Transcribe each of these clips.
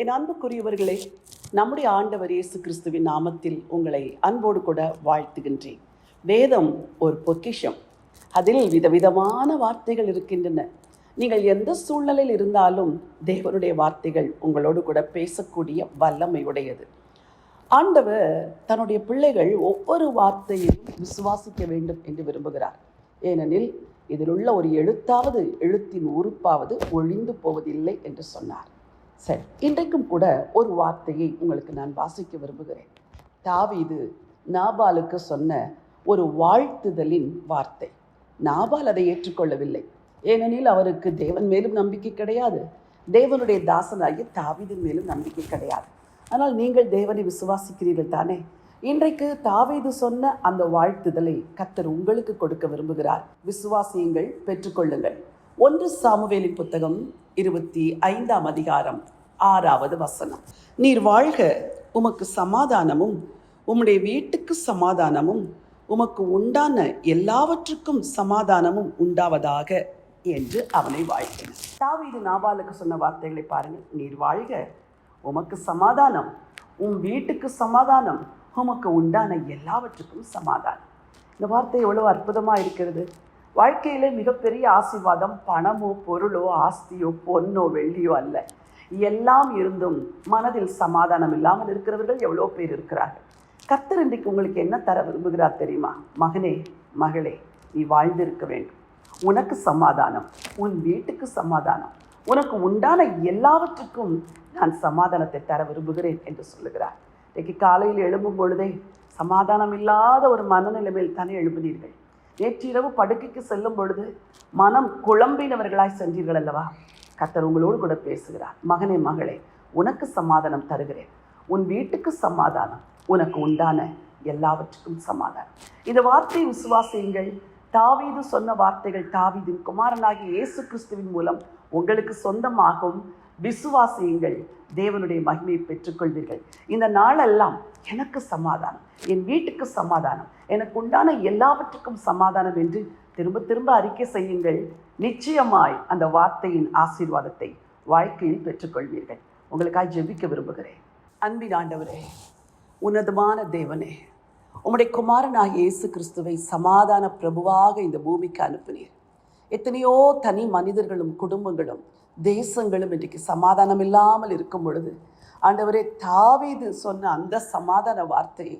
என் அன்புக்குரியவர்களே நம்முடைய ஆண்டவர் இயேசு கிறிஸ்துவின் நாமத்தில் உங்களை அன்போடு கூட வாழ்த்துகின்றேன். வேதம் ஒரு பொக்கிஷம். அதில் விதவிதமான வார்த்தைகள் இருக்கின்றன. நீங்கள் எந்த சூழ்நிலையில் இருந்தாலும் தேவனுடைய வார்த்தைகள் உங்களோடு கூட பேசக்கூடிய வல்லமை உடையது. ஆண்டவர் தன்னுடைய பிள்ளைகள் ஒவ்வொரு வார்த்தையையும் விசுவாசிக்க வேண்டும் என்று விரும்புகிறார். ஏனெனில் இதில் உள்ள ஒரு எழுத்தாவது எழுத்தின் உறுப்பாவது ஒழிந்து போவதில்லை என்று சொன்னார். சரி இன்றைக்கும் கூட ஒரு வார்த்தையை உங்களுக்கு நான் வாசிக்க விரும்புகிறேன். தாவீது நாபாலுக்கு சொன்ன ஒரு வாழ்த்துதலின் வார்த்தை. நாபால் அதை ஏற்றுக்கொள்ளவில்லை. ஏனெனில் அவருக்கு தேவன் மேலும் நம்பிக்கை கிடையாது. தேவனுடைய தாசனாகிய தாவீதின் மேலும் நம்பிக்கை கிடையாது. ஆனால் நீங்கள் தேவனை விசுவாசிக்கிறீர்கள் தானே? இன்றைக்கு தாவீது சொன்ன அந்த வாழ்த்துதலை கத்தர் உங்களுக்கு கொடுக்க விரும்புகிறார். விசுவாசியுங்கள் பெற்றுக்கொள்ளுங்கள். ஒன்று சாமுவேலின் புத்தகம் இருபத்தி ஐந்தாம் அதிகாரம். ஆறாவது வசனம். நீர் வாழ்க உமக்கு சமாதானமும் உம்முடைய வீட்டுக்கு சமாதானமும் உமக்கு உண்டான எல்லாவற்றுக்கும் சமாதானமும் உண்டாவதாக என்று அவனை வாழ்த்தினார். தாவீது நாபாலுக்கு சொன்ன வார்த்தைகளை பாருங்கள். நீர் வாழ்க உமக்கு சமாதானம் உன் வீட்டுக்கு சமாதானம் உமக்கு உண்டான எல்லாவற்றுக்கும் சமாதானம். இந்த வார்த்தை எவ்வளோ அற்புதமாக இருக்கிறது. வாழ்க்கையில் மிகப்பெரிய ஆசீர்வாதம் பணமோ பொருளோ ஆஸ்தியோ பொன்னோ வெள்ளியோ அல்ல. எல்லாம் இருந்தும் மனதில் சமாதானம் இல்லாமல் இருக்கிறவர்கள் எவ்வளோ பேர் இருக்கிறார்கள்? கத்தர் இன்றைக்கு உங்களுக்கு என்ன தர விரும்புகிறார் தெரியுமா? மகனே மகளே நீ வாழ்ந்திருக்க வேண்டும். உனக்கு சமாதானம் உன் வீட்டுக்கு சமாதானம் உனக்கு உண்டான எல்லாவற்றுக்கும் நான் சமாதானத்தை தர விரும்புகிறேன் என்று சொல்லுகிறார். இன்றைக்கு காலையில் எழும்பும் பொழுதே சமாதானம் இல்லாத ஒரு மனநிலைமையில் தானே எழுப்பினீர்கள் நேற்றிரவு படுக்கைக்கு செல்லும் பொழுது மனம் குழம்பினவர்களாய் சென்றீர்கள் அல்லவா? கத்தர் உங்களோடு கூட பேசுகிறார். மகனே மகளே உனக்கு சமாதானம் தருகிறேன். உன் வீட்டுக்கு சமாதானம் உனக்கு உண்டான எல்லாவற்றுக்கும் சமாதானம். இந்த வார்த்தையை விசுவாசியுங்கள். தாவீது சொன்ன வார்த்தைகள் தாவீதின் குமாரனாகி இயேசு கிறிஸ்துவின் மூலம் உங்களுக்கு சொந்தமாகவும் விசுவாசியுங்கள். தேவனுடைய மகிமையை பெற்றுக்கொள்வீர்கள். இந்த நாளெல்லாம் எனக்கு சமாதானம் என் வீட்டுக்கு சமாதானம் எனக்கு உண்டான எல்லாவற்றுக்கும் சமாதானம் என்று திரும்ப திரும்ப அறிக்கை செய்யுங்கள். நிச்சயமாய் அந்த வார்த்தையின் ஆசீர்வாதத்தை வாழ்க்கையில் பெற்றுக்கொள்வீர்கள். உங்களுக்காக ஜெபிக்க விரும்புகிறேன். அன்பின் ஆண்டவரே உன்னதமான தேவனே உம்முடைய குமாரனாக இயேசு கிறிஸ்துவை சமாதான பிரபுவாக இந்த பூமிக்கு அனுப்பினீர். எத்தனையோ தனி மனிதர்களும் குடும்பங்களும் தேசங்களும் இன்றைக்கு சமாதானம் இல்லாமல் இருக்கும் பொழுது ஆண்டவரே தாவீது சொன்ன அந்த சமாதான வார்த்தையை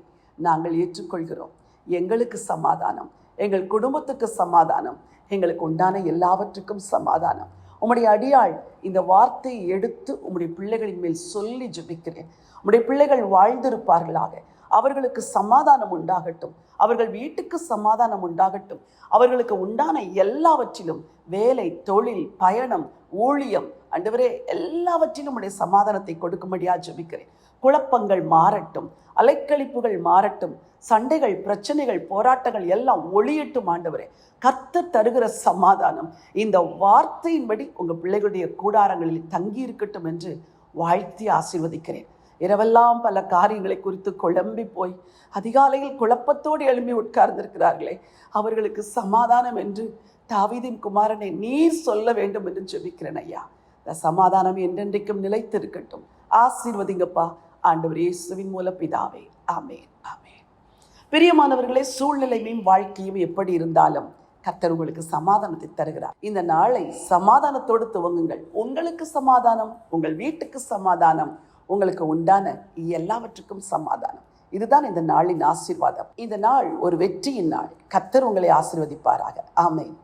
நாங்கள் ஏற்றுக்கொள்கிறோம். எங்களுக்கு சமாதானம் எங்கள் குடும்பத்துக்கு சமாதானம் எங்களுக்கு உண்டான எல்லாவற்றுக்கும் சமாதானம். உம்முடைய அடியாள் இந்த வார்த்தையை எடுத்து உம்முடைய பிள்ளைகளின் மேல் சொல்லி ஜபிக்கிறேன். உம்முடைய பிள்ளைகள் வாழ்ந்திருப்பார்களாக. அவர்களுக்கு சமாதானம் உண்டாகட்டும். அவர்கள் வீட்டுக்கு சமாதானம் உண்டாகட்டும். அவர்களுக்கு உண்டான எல்லாவற்றிலும் வேலை தொழில் பயணம் ஊழியம் அண்டவரே எல்லாவற்றிலும் உடைய சமாதானத்தை கொடுக்கும்படியா ஜெபிக்கிறேன். குழப்பங்கள் மாறட்டும் அலைக்கழிப்புகள் மாறட்டும் சண்டைகள் பிரச்சனைகள் போராட்டங்கள் எல்லாம் ஒளியட்டும் ஆண்டவரே. கத்து தருகிற சமாதானம் இந்த வார்த்தையின்படி உங்கள் பிள்ளைகளுடைய கூடாரங்களில் தங்கி இருக்கட்டும் என்று வாழ்த்தி ஆசீர்வதிக்கிறேன். இரவெல்லாம் பல காரியங்களை குறித்து குழம்பி போய் அதிகாலையில் குழப்பத்தோடு எழும்பி உட்கார்ந்திருக்கிறார்களே அவர்களுக்கு சமாதானம் என்று தாவிதின் குமாரனை நீர் சொல்ல வேண்டும் என்று ஜெபிக்கிறேன் ஐயா. இந்த சமாதானம் என்றென்றைக்கும் நிலைத்திருக்கட்டும். ஆசீர்வதிங்கப்பா. ஆண்டவர் இயேசுவின் மூல பிதாவே. ஆமேன். ஆமேன். பிரியமானவர்களே சூழ்நிலையும் வாழ்க்கையும் எப்படி இருந்தாலும் கத்தர் உங்களுக்கு சமாதானத்தை தருகிறார். இந்த நாளை சமாதானத்தோடு துவங்குங்கள். உங்களுக்கு சமாதானம் உங்கள் வீட்டுக்கு சமாதானம் உங்களுக்கு உண்டான எல்லாவற்றுக்கும் சமாதானம். இதுதான் இந்த நாளின் ஆசீர்வாதம். இந்த நாள் ஒரு வெற்றியின் நாள். கத்தர் உங்களை ஆசீர்வதிப்பாராக. ஆமேன்.